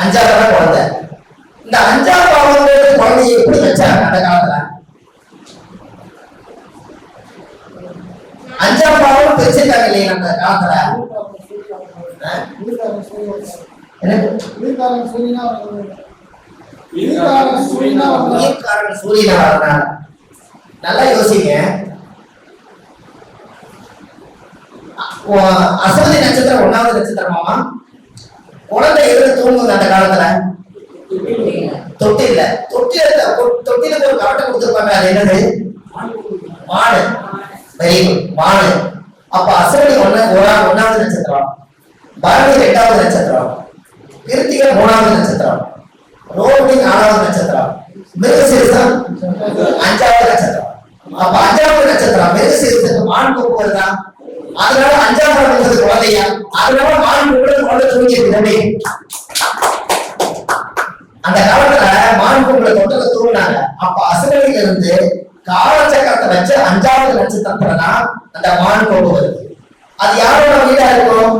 அஞ்சாவது தான் குழந்தை. இந்த அஞ்சாம் பாவங்கிறது குழந்தைய எப்படி வச்சாங்க அந்த காலத்துல? அஞ்சாம் பாவம் பிரிச்சிருக்காங்க இல்லையா அந்த காலத்துல? நல்லா யோசிங்க. அஸ்வதி நட்சத்திரம் ஒன்னாவது நட்சத்திரமாமா குழந்தை எதுல தூங்குது அந்த காலத்துல? தொட்டில தொட்டில தொட்டிலுக்கு ஒரு கவட்டை கொடுத்துருப்பாங்க. அது என்னது? மாடு. Very good. மாடு. அப்ப அஸ்வதி ஒண்ணு ஒன்னாவது நட்சத்திரம். பரணி ரெண்டாவது நட்சத்திரம். கிருத்திகை மூணாவது நட்சத்திரம். ரோஹிணி நாலாவது நட்சத்திரம். மிருகசீரிசம் அஞ்சாவது நட்சத்திரம். அப்ப அஞ்சாவது நட்சத்திரம். மிருகசீரிசத்துக்கு மான் கொம்பு அதனால அஞ்சாவது நட்சத்திரம் குழந்தையா அதனால மான் கொம்பு குழந்தை தூங்கியிருக்கு தம்பி அந்த காலத்துல மான் கொம்புல தொட்டல தூங்கினாங்க. அப்ப அசுரலில இருந்து காலச்சக்கரத்தை வச்சு அஞ்சாவது நட்சத்திரத்துல தான் அந்த மான் கொம்பு வருது. அது யாரோட வீடா இருக்கும்?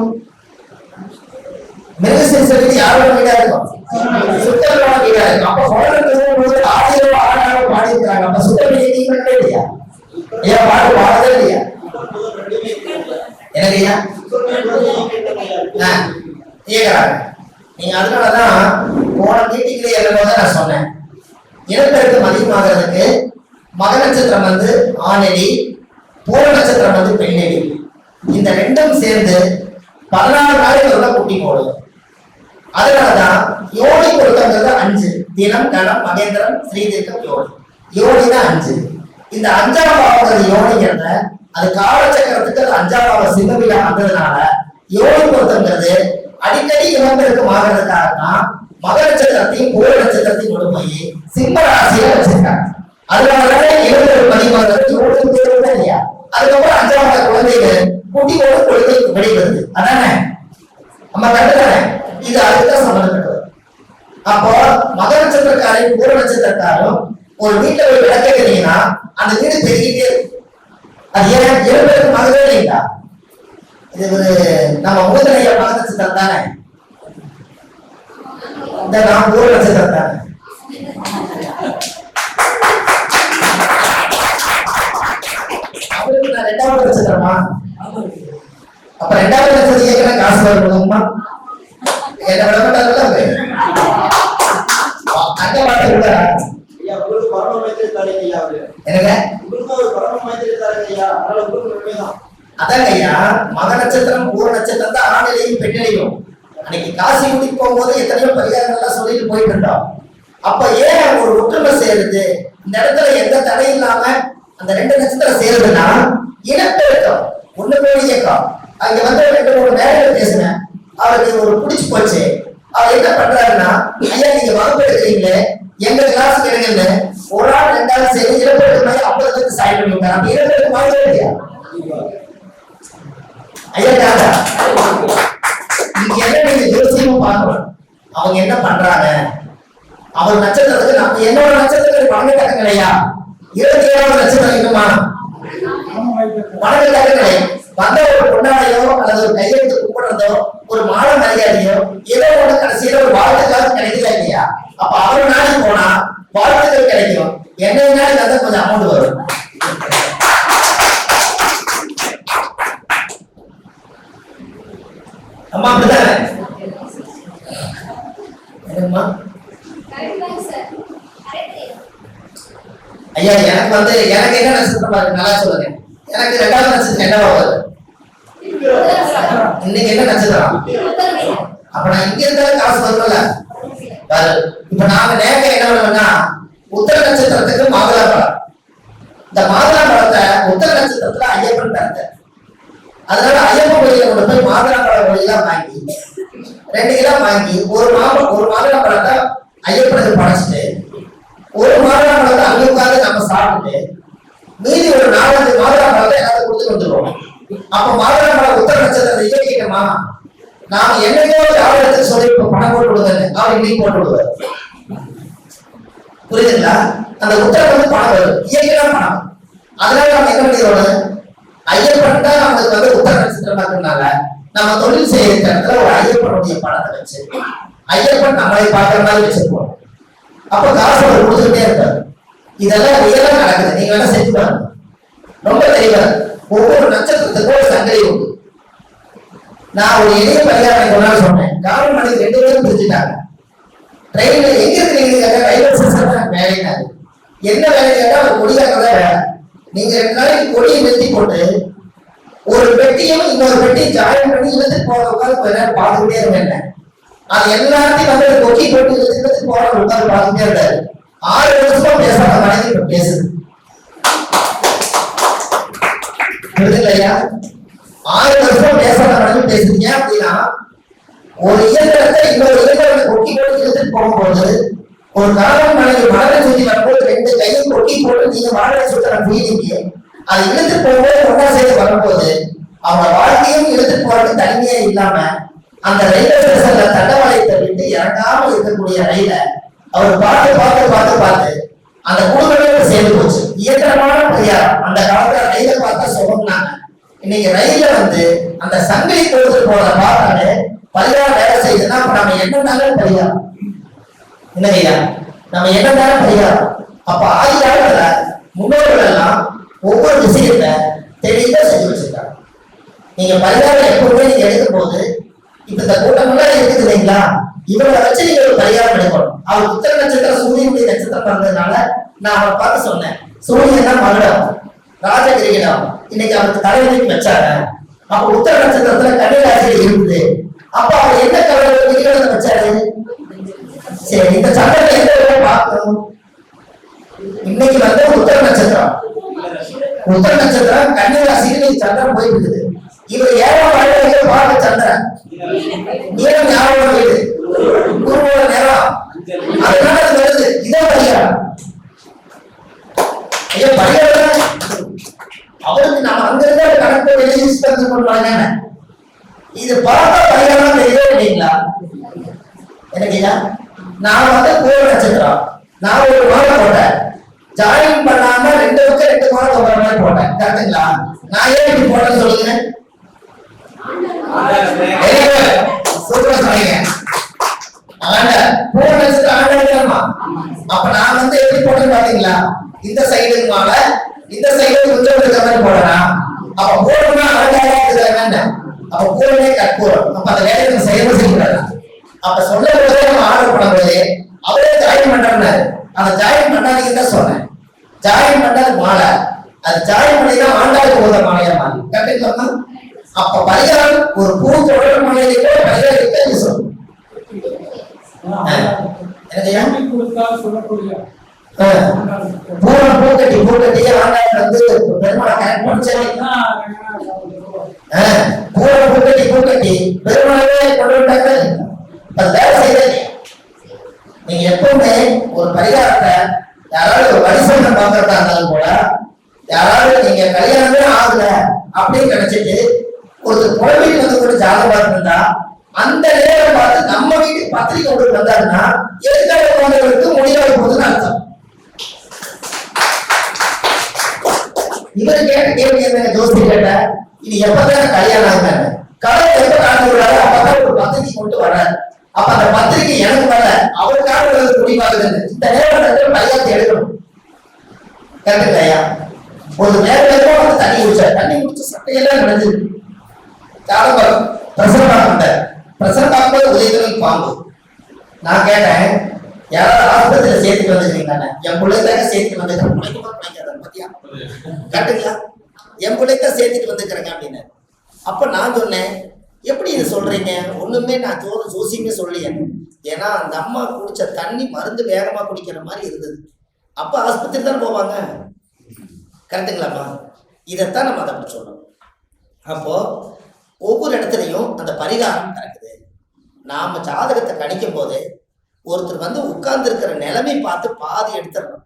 மிருகசீரிசத்துக்கு யாரோட வீடா இருக்கும்? சுத்தரோட வீடா இருக்கும். அப்ப குழந்தை ஆசிரியர் ஆடாரோ பாடி இருக்காங்க அப்ப சுத்தம் இல்லையா? ஏன் பாட்டு பாடவே இல்லையா எனக்கு நீங்க அதனாலதான் போன மீட்டிங்ல என்னோட நான் சொன்னேன். இனப்பெருக்கம் அதிகமாகிறதுக்கு மக நட்சத்திரம் வந்து ஆணெடி பூர நட்சத்திரம் வந்து பெண்ணெடி இந்த ரெண்டும் சேர்ந்து பதினாறு நாளைக்கு குட்டி போடுது அதனாலதான் யோனி பொருத்தங்கிறது அஞ்சு. தினம் கணம் மகேந்திரம் ஸ்ரீதீர்க்கம் யோனி யோனி தான் அஞ்சு. இந்த அஞ்சாம் பாவங்கிறது யோனிங்கிறத அது காலச்சக்கரத்துக்கு அது அஞ்சாம் பாவம் சிம்மவில வந்ததுனால யோனி பொருத்தங்கிறது அடிக்கடி இனப்பெருக்கம் ஆகிறதுக்காக தான் மக நட்சத்திரத்தையும் நட்சத்திரத்தையும் கொண்டு போய் சிம்ம ராசியில வச்சிருக்காங்க. அதனாலதான் இனப்பெருக்கம் அதிகமாகிறது இல்லையா? அதுக்கப்புறம் அஞ்சாம் பாவ குழந்தைகள் குட்டியோட குழந்தை வெளிவருது அதானே? நம்ம கண்டுதானே? இது அதுதான் சம்பந்தப்பட்டது அப்போ மகர நட்சத்திரக்காரையும் பூர நட்சத்திரக்காரும் ஒரு வீட்டுல போய் விளக்கிறீங்கன்னா அந்த வீடு பெருகிட்டே இருக்கும். அது ஏன் பேருக்கு மகவே இல்லைங்களா? இது ஒரு நம்ம மூதனைய மக நட்சத்திரம் தானே இந்த நான் பூர நட்சத்திரம் தானே அவருக்கு நான் ரெண்டாவது நட்சத்திரமா அப்ப ரெண்டாவது நட்சத்திரம் கேட்கிற காசு என்ன விட மாட்டாங்கல்ல அவரு? அந்த பாட்டு கூட என்னங்க? உங்களுக்கு ஐயா அதனால உங்களுக்கு உண்மைதான் அதாங்க ஐயா மக நட்சத்திரம் பூர நட்சத்திரம் தான் ஆணிலையும் பெண்ணிலையும். அன்னைக்கு காசி குடி போகும்போது எத்தனையோ பரிகாரங்கள்லாம் சொல்லிட்டு போயிட்டு இருந்தோம். அப்ப ஏன் ஒரு ஒற்றுமை சேருது? இந்த இடத்துல எந்த தடை இல்லாம அந்த ரெண்டு நட்சத்திரம் சேருதுன்னா இனப்பெருக்கம். ஒண்ணு போய் இயக்கம். அங்க வந்து ரெண்டு மூணு நேரங்கள் பேசினேன். அவருக்கு ஒரு பிடிச்சு போச்சு. அவர் என்ன பண்றாருன்னா ஐயா நீங்க வகுப்பு எடுக்கிறீங்களே? எங்க கிளாஸ் கிடைக்கல ஒரு ஆள் ரெண்டாவது மாதிரி ஐம்பது சாய் அப்ப மாதிரி இல்லையா ஐயா இங்க என்ன நீங்க ஜோசியமும் பார்க்கணும் அவங்க என்ன பண்றாங்க அவர் நட்சத்திரத்துக்கு நம்ம என்னோட நட்சத்திரத்துக்கு வணங்கத்தக்க இல்லையா இருபத்தி ஏழாவது நட்சத்திரம் இருக்குமா வணங்கத்தக்க கிடையாது வந்த ஒரு கொண்டாடையோ அல்லது ஒரு கையெழுத்து கும்பிடுறதோ ஒரு மாலை மரியாதையோ ஏதோ ஒண்ணு கடைசியில ஒரு வாழ்த்துக்காக கிடைக்கல இல்லையா அப்ப அவர் நாளைக்கு போனா வாழ்த்துக்கள் கிடைக்கும் என்ன நாளைக்கு வந்து கொஞ்சம் அமௌண்ட் வரும் அம்மா அப்படிதானே. என்னம்மா? ஐயா எனக்கு வந்து எனக்கு என்ன நட்சத்திரம் பாருங்க நல்லா சொல்லுங்க. எனக்கு ரெண்டாவது நட்சத்திரம் என்னவா வருது இன்னைக்கு என்ன நட்சத்திரம்? அப்ப நான் இங்க இருந்தாலும் காசு வரும்ல? இப்ப நாங்க நேரம் என்ன பண்ணுவோம்னா உத்தர நட்சத்திரத்துக்கு மாதுளா பழம் இந்த மாதுளா பழத்தை உத்தர நட்சத்திரத்துல ஐயப்பன் பிறந்த அதனால ஐயப்பன் கோயில கொண்டு போய் மாதுளா பழம் கோயிலாம் வாங்கி ரெண்டு கிலோ வாங்கி ஒரு மாதம் ஒரு மாதுளா பழத்தை ஐயப்பனுக்கு படைச்சிட்டு ஒரு மாதுளா பழத்தை அங்க உட்காந்து நம்ம சாப்பிட்டு மீதி ஒரு நாலஞ்சு மாதுளா பழத்தை எல்லாத்தையும் கொடுத்து வந்துருவோம் அப்ப மாதுளா பழம் உத்தர நட்சத்திரத்தை இயக்கிட்டோமா? நாம என்னைக்கோ ஜாதகத்துக்கு சொல்லி இப்ப பணம் போட்டு விடுவாரு அவர் இன்னைக்கு போட்டு விடுவார் புரியுதுங்களா? அந்த உத்தரம் வந்து பணம் வரும். இயற்கையான பணம். அதனால நம்ம என்ன பண்ணிடுவோம் ஐயப்பன் தான் நமக்கு நம்ம தொழில் செய்யற இடத்துல ஒரு ஐயப்பனுடைய படத்தை வச்சு ஐயப்பன் நம்மளை பார்க்குற மாதிரி வச்சிருப்போம் அப்ப காசு அவர் கொடுத்துக்கிட்டே இருப்பார் இதெல்லாம் ரியலா நடக்குது. நீங்க வேணா செஞ்சு பாருங்க. ரொம்ப தெளிவா ஒவ்வொரு நட்சத்திரத்துக்கும் ஒரு சங்கடி உண்டு. நான் ஒரு எளிய பரிகாரம் ஒரு நாள் சொன்னேன். காவல் மணிக்கு ரெண்டு பேரும் பிரிச்சுட்டாங்க ட்ரெயின்ல எங்க இருக்கிறீங்க ரயில்வே ஸ்டேஷன் வேலைனாரு என்ன வேலை கேட்டா ஒரு கொடியாக்க நீங்க ரெண்டு நாளைக்கு கொடியை நிறுத்தி போட்டு ஒரு பெட்டியும் இன்னொரு பெட்டியும் ஜாயின் பண்ணி இழுத்து போற உட்காந்து கொஞ்ச நேரம் பார்த்துக்கிட்டே இருந்தேன் அது எல்லாத்தையும் வந்து கொக்கி போட்டு இழுத்து போற உட்காந்து பார்த்துட்டே இருந்தாரு ஆறு வருஷமா பேசாத மனைவி இப்ப பேசுது. புரியுதுங்களா ஆறு வருஷம் பேசாத மனைவி பேசுறீங்க அப்படின்னா ஒரு இயந்திரத்தை இன்னொரு இயந்திரத்தை கொக்கி போட்டு இழுத்துட்டு போகும்போது ஒரு கணவன் மனைவி மனதை சுத்தி வரும்போது ரெண்டு கையும் கொக்கி போட்டு நீங்க மனதை சுத்தன புரியுதீங்க அது இழுத்து போகும்போது ஒன்னா சேர்த்து வரும்போது அவங்க வாழ்க்கையும் இழுத்து போறது தனிமையே இல்லாம அந்த ரயில்வே ஸ்டேஷன்ல தண்டவாளத்தை விட்டு இறங்காம இருக்கக்கூடிய ரயில அவர் பார்த்து பார்த்து பார்த்து பார்த்து அந்த குடும்பமே சேர்ந்து போச்சு. இயந்திரமான பரிகாரம். அந்த காலத்துல ரயில பார்த்தா சொல்லுனாங்க இன்னைக்கு ரயில வந்து அந்த சங்கிலி கொடுத்து போற பார்த்தாலே பரிகாரம் வேலை செய்யுதுன்னா அப்ப நம்ம என்னன்னாலும் பரிகாரம்? என்ன ஐயா? நம்ம என்னன்னாலும் பரிகாரம்? அப்ப ஆதி காலத்துல முன்னோர்கள் எல்லாம் ஒவ்வொரு விஷயத்த தெளிவா செஞ்சு வச்சிருக்காங்க. நீங்க பரிகாரம் எப்பவுமே நீங்க எடுக்கும் போது இப்ப இந்த கூட்டம் எல்லாம் இருக்குது இல்லைங்களா? இவரை வச்சு நீங்க ஒரு பரிகாரம் எடுக்கணும் அவர் உத்தர நட்சத்திரம் சூரியனுடைய நட்சத்திரம் பிறந்ததுனால நான் அவரை பார்த்து சொன்னேன். சூரியன் தான் மகுடம் ராஜகிரகிடம். இன்னைக்கு அவருக்கு தலைவலிக்கு வச்சாங்க. அப்ப உத்தர நட்சத்திரத்துல கன்னிராசியில் இருக்குது. அப்ப அவர் என்ன கவலை வச்சாரு? சரி இந்த சட்டத்தை எந்த பார்க்கணும்? இன்னைக்கு வந்து உத்தர நட்சத்திரம் கன்னிராசியில் இன்னைக்கு சந்திரன் போயிருக்குது இவர் ஏழாம் வாழ்க்கை பார்க்க சந்திரன். நீளம் ஞாபகம் வீடு? குருவோட நேரம் அதனால அது வருது. இதே பரிகாரம். ஐயா பரிகாரம் அவருக்கு நம்ம அங்க இருந்த கணக்கு வெளியே தந்து கொண்டாங்க இது பார்த்தா பரிகாரம் தெரியவே இல்லைங்களா? எனக்கு நான் வந்து கோவில் நட்சத்திரம். நான் ஒரு மாலை போட்டேன். ஜாயின் பண்ணாம ரெண்டு பக்கம் ரெண்டு மாலை ஒரு மாதிரி போட்டேன். கரெக்டுங்களா? நான் ஏன் இப்படி போட்டேன்னு சொல்லுங்க. Very good. Super சொன்னீங்க. ஆண்டர். பூர நட்சத்திரம் அப்ப நான் வந்து எப்படி போட்டேன்னு பாத்தீங்களா? இந்த சைடு மேல இந்த சைடு கொஞ்சம் இருக்க மாதிரி போடலாம் அப்ப பூரம்னா ஆண்டாரா வேண்டாம் அப்ப பூரமே கற்பூரம். அப்ப அந்த வேலையை நம்ம செய்யவும் செய்யக்கூடாது. அப்ப சொல்ல போதே நம்ம ஆர்டர் பண்ணும்போது அவரே ஜாயின் பண்றாரு அந்த ஜாயின் பண்ணாதீங்க தான் சொன்னேன் ஜாயின் பண்ணது மாலை. அது ஜாயின் பண்ணி தான் ஆண்டாளுக்கு போத மாலையா மாறி. கரெக்டுங்களா அப்ப பரிகாரம் ஒரு பூ தொடர் மாலையிலே கூட பரிகாரம் இருக்கு சொல்லணும் எனக்கு ஏன்? கொடுத்தா சொல்லக்கூடிய பூர பூக்கட்டி பூக்கட்டி ஆண்டாள் வந்து பெருமாளை கரெக்ட் பண்ணிச்சாரு பூர பூக்கட்டி பூக்கட்டி பெருமாளே கொண்டு வந்தாங்க வேலை செய்யறது நீங்க எப்பவுமே ஒரு பரிகாரத்தை யாராவது ஒரு பரிசோதனை பார்க்கறதா இருந்தாலும் கூட யாராவது நீங்க கல்யாணமே ஆகல அப்படின்னு நினைச்சிட்டு ஒருத்தர் குழந்தைக்கு வந்து கூட ஜாதகம் பார்த்துருந்தா அந்த நேரம் பார்த்து நம்ம வீட்டுக்கு பத்திரிக்கை கொண்டு வந்தாருன்னா எதிர்கால குழந்தைகளுக்கு முடிவாக போகுதுன்னு அர்த்தம். இவர் கேட்ட கேள்வி என்ன? ஜோசி கேட்ட இது எப்பதான் கல்யாணம் ஆகுதாங்க கடவுள் எப்ப காட்டு விடுறாரு அப்பதான் ஒரு பத்திரிக்கை கொண்டு வர்றாரு. அப்ப அந்த பத்திரிக்கை எனக்கு வரல. அவருக்காக உள்ளது முடிவாகுதுன்னு இந்த நேரத்தில் கல்யாணத்தை எடுக்கணும் கரெக்டு ஐயா ஒரு நேரம் வந்து தண்ணி குடிச்சார் தண்ணி குடிச்ச சட்டையெல்லாம் நடந்தது ஜாதகம் பிரசரம் பார்க்கின்ற பிரசரம் பார்க்கும்போது உதயத்தில் பாம்பு நான் கேட்டேன் யாராவது ஆஸ்பத்திரியில சேர்த்துட்டு வந்துருக்கீங்களா என் பிள்ளைக்காக சேர்த்துட்டு வந்துருக்கேன் பிள்ளைக்குமா பிள்ளைக்காத பத்தியா கட்டுங்களா? என் பிள்ளைக்க சேர்த்துட்டு வந்துக்கிறேங்க அப்படின்னு. அப்ப நான் சொன்னேன் எப்படி இதை சொல்றீங்க? ஒண்ணுமே நான் ஜோ ஜோசியமே சொல்லலையே. ஏன்னா அந்த அம்மா குடிச்ச தண்ணி மருந்து வேகமா குடிக்கிற மாதிரி இருந்தது. அப்ப ஆஸ்பத்திரி தானே போவாங்க? கரெக்டுங்களாப்பா இதைத்தான் நம்ம அதை அப்படி சொல்றோம் அப்போ ஒவ்வொரு இடத்துலையும் அந்த பரிகாரம் நடக்குது. நாம ஜாதகத்தை கணிக்கும் போது ஒருத்தர் வந்து உட்கார்ந்து இருக்கிற நிலைமை பார்த்து பாதி எடுத்துடணும்.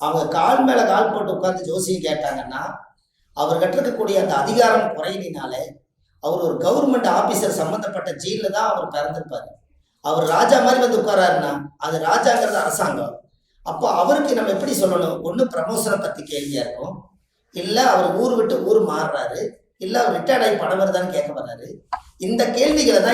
அவங்க கால் மேல கால் போட்டு உட்கார்ந்து ஜோசியம் கேட்டாங்கன்னா அவர்கிட்ட இருக்கக்கூடிய அந்த அதிகாரம் குறையினாலே அவர் ஒரு கவர்மெண்ட் ஆபீசர் சம்பந்தப்பட்ட ஜெயில தான் அவர் பிறந்திருப்பாரு. அவர் ராஜா மாதிரி வந்து உட்காராருன்னா அது ராஜாங்கிறது அரசாங்கம். அப்போ அவருக்கு நம்ம எப்படி சொல்லணும்? ஒன்று ப்ரமோஷனை பற்றி கேள்வியாக இருக்கும். இல்லை அவர் ஊர் விட்டு ஊர் மாறுறாரு. இல்லை அவர் ரிட்டையர்ட் ஆகி படம் வருதான்னு கேட்க வர்றாரு. இந்த கேள்விகளை தான்